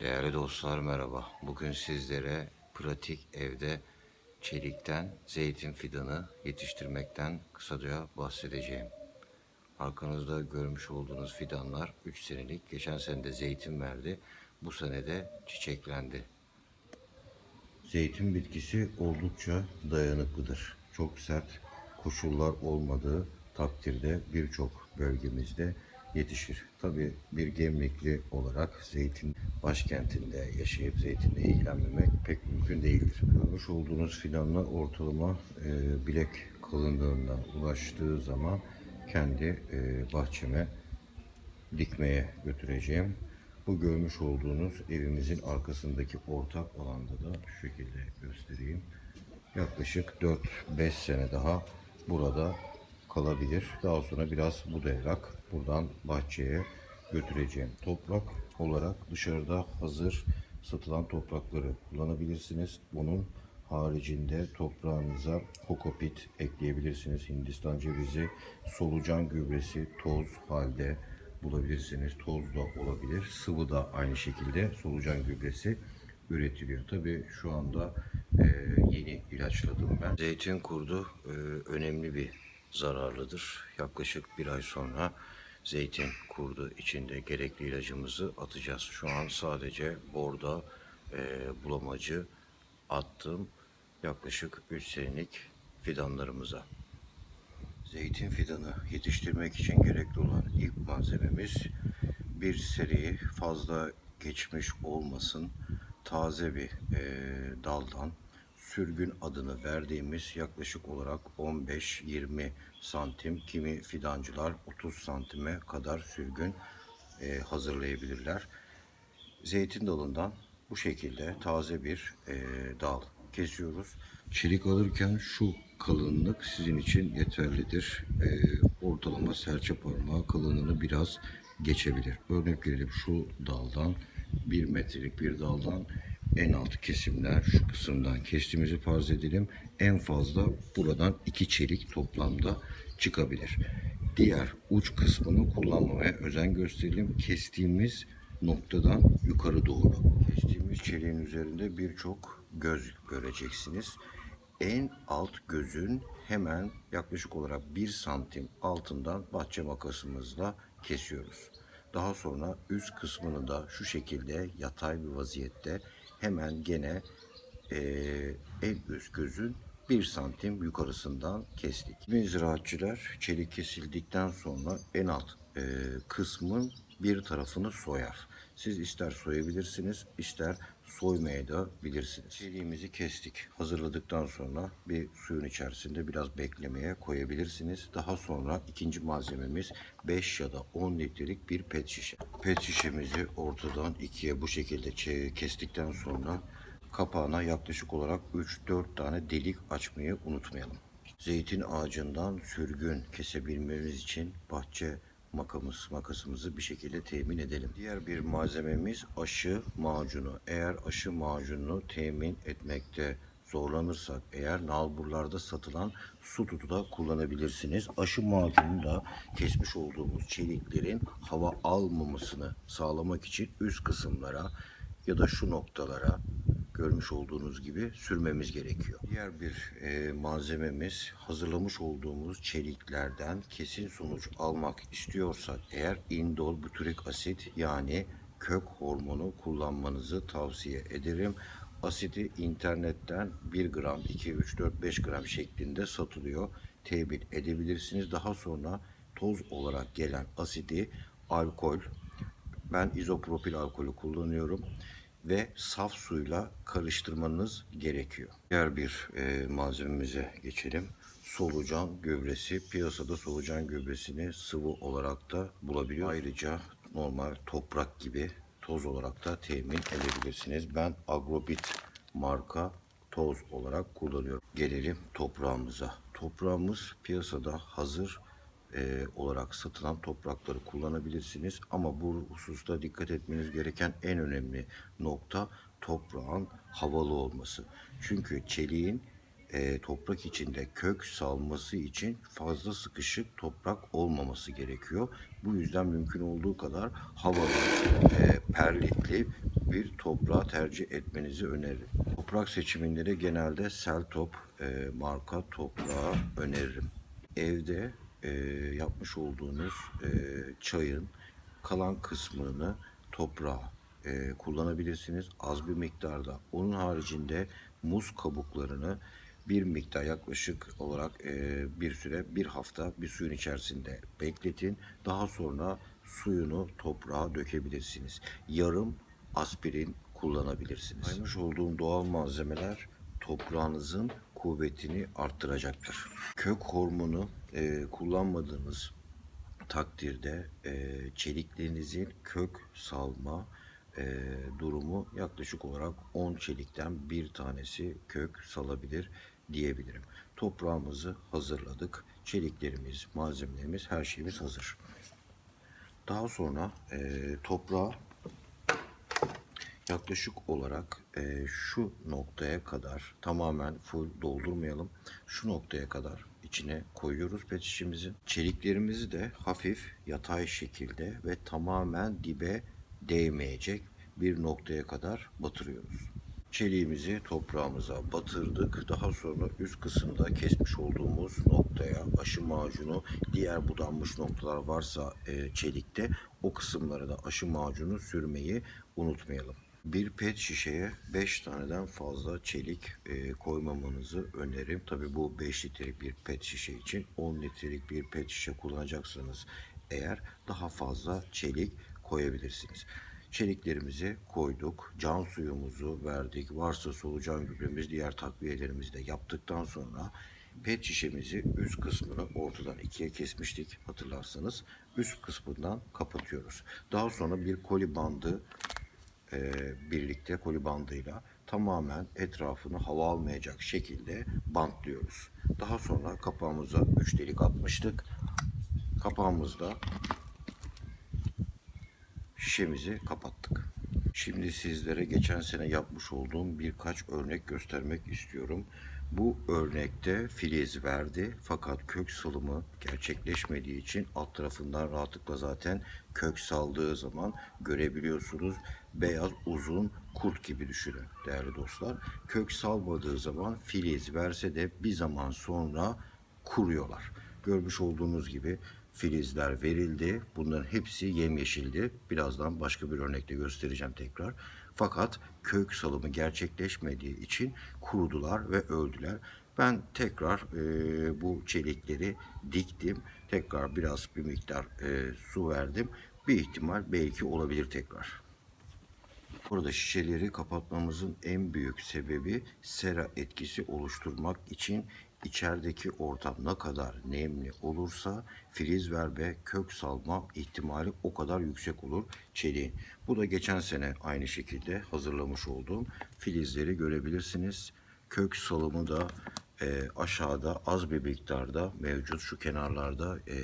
Değerli dostlar merhaba. Bugün sizlere pratik evde çelikten zeytin fidanı yetiştirmekten kısaca bahsedeceğim. Arkanızda görmüş olduğunuz fidanlar 3 senelik. Geçen sene de zeytin verdi. Bu sene de çiçeklendi. Zeytin bitkisi oldukça dayanıklıdır. Çok sert koşullar olmadığı takdirde birçok bölgemizde yetişir. Tabi bir gemlikli olarak zeytin başkentinde yaşayıp zeytinle ilgilenmemek pek mümkün değildir. Görmüş olduğunuz fidanla ortalama e, bilek kalınlığına ulaştığı zaman kendi e, bahçeme dikmeye götüreceğim. Bu görmüş olduğunuz evimizin arkasındaki ortak alanda da şu şekilde göstereyim. Yaklaşık 4-5 sene daha burada kalabilir. Daha sonra biraz budayarak buradan bahçeye götüreceğim. Toprak olarak dışarıda hazır satılan toprakları kullanabilirsiniz. Bunun haricinde toprağınıza kokopit ekleyebilirsiniz. Hindistan cevizi, solucan gübresi, toz halde bulabilirsiniz. Toz da olabilir. Sıvı da aynı şekilde solucan gübresi üretiliyor. Tabii şu anda e, yeni ilaçladım ben. Zeytin kurdu e, önemli bir zararlıdır. Yaklaşık bir ay sonra zeytin kurdu içinde gerekli ilacımızı atacağız. Şu an sadece borda e, bulamacı attım yaklaşık 3 senelik fidanlarımıza. Zeytin fidanı yetiştirmek için gerekli olan ilk malzememiz bir seri fazla geçmiş olmasın taze bir e, daldan sürgün adını verdiğimiz yaklaşık olarak 15-20 santim kimi fidancılar 30 santime kadar sürgün e, hazırlayabilirler. Zeytin dalından bu şekilde taze bir e, dal kesiyoruz. Çelik alırken şu kalınlık sizin için yeterlidir. E, ortalama serçe parmağı kalınlığını biraz geçebilir. Örnek verelim şu daldan bir metrelik bir daldan en alt kesimler şu kısımdan kestiğimizi farz edelim. En fazla buradan iki çelik toplamda çıkabilir. Diğer uç kısmını kullanmamaya özen gösterelim. Kestiğimiz noktadan yukarı doğru. Kestiğimiz çeliğin üzerinde birçok göz göreceksiniz. En alt gözün hemen yaklaşık olarak 1 santim altından bahçe makasımızla kesiyoruz. Daha sonra üst kısmını da şu şekilde yatay bir vaziyette hemen gene eee en üst gözün 1 santim yukarısından kestik. Biz ziraatçılar çelik kesildikten sonra en alt eee, kısmın bir tarafını soyar. Siz ister soyabilirsiniz, ister soymaya da bilirsiniz. Çeliğimizi kestik. Hazırladıktan sonra bir suyun içerisinde biraz beklemeye koyabilirsiniz. Daha sonra ikinci malzememiz 5 ya da 10 litrelik bir pet şişe. Pet şişemizi ortadan ikiye bu şekilde kestikten sonra kapağına yaklaşık olarak 3-4 tane delik açmayı unutmayalım. Zeytin ağacından sürgün kesebilmemiz için bahçe makamız, makasımızı bir şekilde temin edelim. Diğer bir malzememiz aşı macunu. Eğer aşı macununu temin etmekte zorlanırsak eğer nalburlarda satılan su tutu da kullanabilirsiniz. Aşı macunu da kesmiş olduğumuz çeliklerin hava almamasını sağlamak için üst kısımlara ya da şu noktalara görmüş olduğunuz gibi sürmemiz gerekiyor. Diğer bir e, malzememiz hazırlamış olduğumuz çeliklerden kesin sonuç almak istiyorsak eğer indol butyrik asit yani kök hormonu kullanmanızı tavsiye ederim. Asidi internetten 1 gram, 2, 3, 4, 5 gram şeklinde satılıyor. Temin edebilirsiniz. Daha sonra toz olarak gelen asidi alkol, ben izopropil alkolü kullanıyorum ve saf suyla karıştırmanız gerekiyor. Diğer bir e, malzememize geçelim. Solucan gübresi. Piyasada solucan gübresini sıvı olarak da bulabiliyoruz. Ayrıca normal toprak gibi toz olarak da temin edebilirsiniz. Ben Agrobit marka toz olarak kullanıyorum. Gelelim toprağımıza. Toprağımız piyasada hazır e, olarak satılan toprakları kullanabilirsiniz. Ama bu hususta dikkat etmeniz gereken en önemli nokta toprağın havalı olması. Çünkü çeliğin e, toprak içinde kök salması için fazla sıkışık toprak olmaması gerekiyor. Bu yüzden mümkün olduğu kadar havalı, e, perlitli bir toprağı tercih etmenizi öneririm. Toprak seçiminde de genelde Seltop e, marka toprağı öneririm. Evde e, yapmış olduğunuz e, çayın kalan kısmını toprağa e, kullanabilirsiniz. Az bir miktarda. Onun haricinde muz kabuklarını bir miktar yaklaşık olarak e, bir süre bir hafta bir suyun içerisinde bekletin. Daha sonra suyunu toprağa dökebilirsiniz. Yarım aspirin kullanabilirsiniz. Saymış olduğum doğal malzemeler toprağınızın kuvvetini arttıracaktır. Kök hormonu e, kullanmadığınız takdirde e, çeliklerinizin kök salma e, durumu yaklaşık olarak 10 çelikten bir tanesi kök salabilir diyebilirim. Toprağımızı hazırladık. Çeliklerimiz, malzemelerimiz, her şeyimiz hazır. Daha sonra e, toprağa yaklaşık olarak e, şu noktaya kadar tamamen full doldurmayalım. Şu noktaya kadar içine koyuyoruz pet şişimizi. Çeliklerimizi de hafif yatay şekilde ve tamamen dibe değmeyecek bir noktaya kadar batırıyoruz. Çeliğimizi toprağımıza batırdık. Daha sonra üst kısımda kesmiş olduğumuz noktaya aşı macunu, diğer budanmış noktalar varsa e, çelikte o kısımlara da aşı macunu sürmeyi unutmayalım. Bir pet şişeye 5 taneden fazla çelik e, koymamanızı öneririm. Tabi bu 5 litrelik bir pet şişe için 10 litrelik bir pet şişe kullanacaksanız eğer daha fazla çelik koyabilirsiniz. Çeliklerimizi koyduk, can suyumuzu verdik, varsa solucan gübremiz, diğer takviyelerimizi de yaptıktan sonra pet şişemizi üst kısmını ortadan ikiye kesmiştik hatırlarsanız. Üst kısmından kapatıyoruz. Daha sonra bir koli bandı e, birlikte koli bandıyla tamamen etrafını hava almayacak şekilde bantlıyoruz. Daha sonra kapağımıza 3 delik atmıştık. Kapağımızda şişemizi kapattık. Şimdi sizlere geçen sene yapmış olduğum birkaç örnek göstermek istiyorum. Bu örnekte filiz verdi fakat kök salımı gerçekleşmediği için alt tarafından rahatlıkla zaten kök saldığı zaman görebiliyorsunuz. Beyaz uzun kurt gibi düşünün değerli dostlar. Kök salmadığı zaman filiz verse de bir zaman sonra kuruyorlar. Görmüş olduğunuz gibi filizler verildi. Bunların hepsi yemyeşildi. Birazdan başka bir örnekle göstereceğim tekrar. Fakat kök salımı gerçekleşmediği için kurudular ve öldüler. Ben tekrar e, bu çelikleri diktim. Tekrar biraz bir miktar e, su verdim. Bir ihtimal belki olabilir tekrar. Burada şişeleri kapatmamızın en büyük sebebi sera etkisi oluşturmak için içerideki ortam ne kadar nemli olursa filiz verme, kök salma ihtimali o kadar yüksek olur çeliğin. Bu da geçen sene aynı şekilde hazırlamış olduğum filizleri görebilirsiniz. Kök salımı da e, aşağıda az bir miktarda mevcut şu kenarlarda e,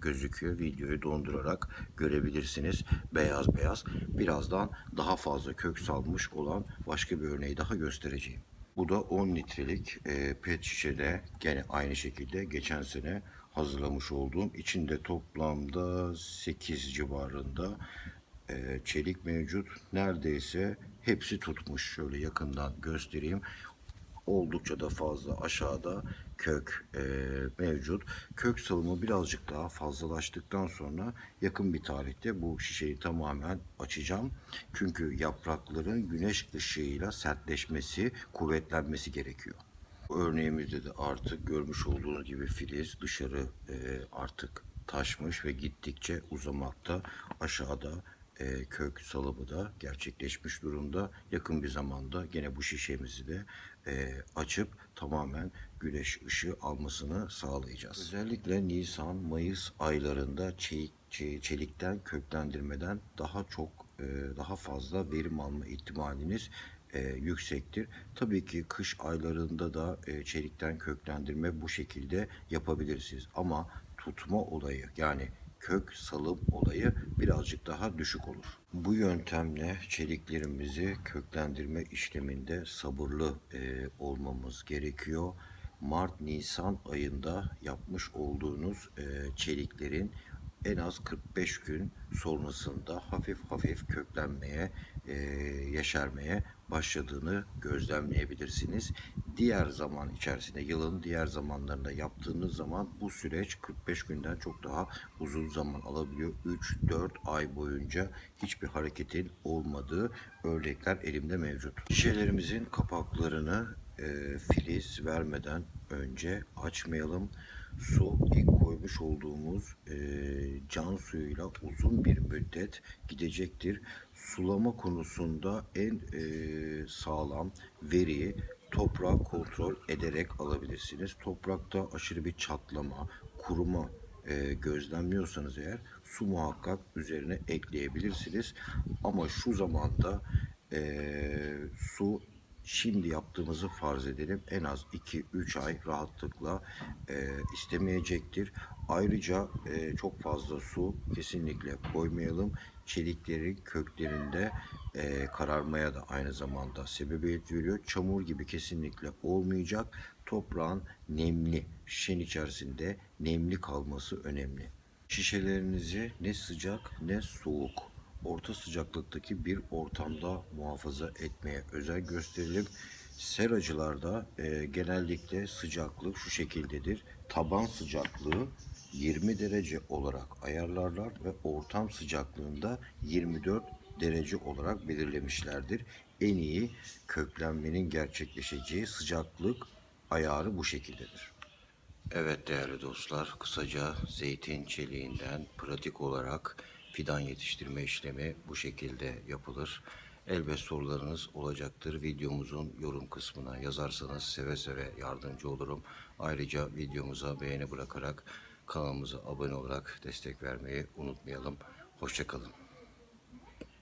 gözüküyor. Videoyu dondurarak görebilirsiniz. Beyaz beyaz. Birazdan daha fazla kök salmış olan başka bir örneği daha göstereceğim. Bu da 10 litrelik e, pet şişede gene aynı şekilde geçen sene hazırlamış olduğum içinde toplamda 8 civarında e, çelik mevcut. Neredeyse hepsi tutmuş. Şöyle yakından göstereyim oldukça da fazla aşağıda kök e, mevcut. Kök salımı birazcık daha fazlalaştıktan sonra yakın bir tarihte bu şişeyi tamamen açacağım. Çünkü yaprakların güneş ışığıyla sertleşmesi, kuvvetlenmesi gerekiyor. Örneğimizde de artık görmüş olduğunuz gibi filiz dışarı e, artık taşmış ve gittikçe uzamakta. Aşağıda e, kök salımı da gerçekleşmiş durumda. Yakın bir zamanda gene bu şişemizi de e, açıp tamamen güneş ışığı almasını sağlayacağız. Özellikle Nisan, Mayıs aylarında çelik, çelikten köklendirmeden daha çok e, daha fazla verim alma ihtimaliniz e, yüksektir. Tabii ki kış aylarında da e, çelikten köklendirme bu şekilde yapabilirsiniz. Ama tutma olayı yani kök salım olayı birazcık daha düşük olur. Bu yöntemle çeliklerimizi köklendirme işleminde sabırlı olmamız gerekiyor. Mart-Nisan ayında yapmış olduğunuz e, çeliklerin en az 45 gün sonrasında hafif hafif köklenmeye, e, yeşermeye başladığını gözlemleyebilirsiniz. Diğer zaman içerisinde, yılın diğer zamanlarında yaptığınız zaman bu süreç 45 günden çok daha uzun zaman alabiliyor. 3-4 ay boyunca hiçbir hareketin olmadığı örnekler elimde mevcut. Şişelerimizin kapaklarını e, filiz vermeden önce açmayalım. Su ilk koymuş olduğumuz e, can suyuyla uzun bir müddet gidecektir. Sulama konusunda en e, sağlam veriyi toprak kontrol ederek alabilirsiniz. Toprakta aşırı bir çatlama, kuruma e, gözlemliyorsanız eğer su muhakkak üzerine ekleyebilirsiniz. Ama şu zamanda e, su şimdi yaptığımızı farz edelim en az 2-3 ay rahatlıkla e, istemeyecektir. Ayrıca e, çok fazla su kesinlikle koymayalım. Çeliklerin köklerinde e, kararmaya da aynı zamanda sebebiyet veriyor. Çamur gibi kesinlikle olmayacak. Toprağın nemli, şişenin içerisinde nemli kalması önemli. Şişelerinizi ne sıcak ne soğuk orta sıcaklıktaki bir ortamda muhafaza etmeye özen gösterelim. Seracılarda e, genellikle sıcaklık şu şekildedir. Taban sıcaklığı 20 derece olarak ayarlarlar ve ortam sıcaklığında 24 derece olarak belirlemişlerdir. En iyi köklenmenin gerçekleşeceği sıcaklık ayarı bu şekildedir. Evet değerli dostlar, kısaca zeytin çeliğinden pratik olarak fidan yetiştirme işlemi bu şekilde yapılır. Elbet sorularınız olacaktır. Videomuzun yorum kısmına yazarsanız seve seve yardımcı olurum. Ayrıca videomuza beğeni bırakarak kanalımıza abone olarak destek vermeyi unutmayalım. Hoşçakalın.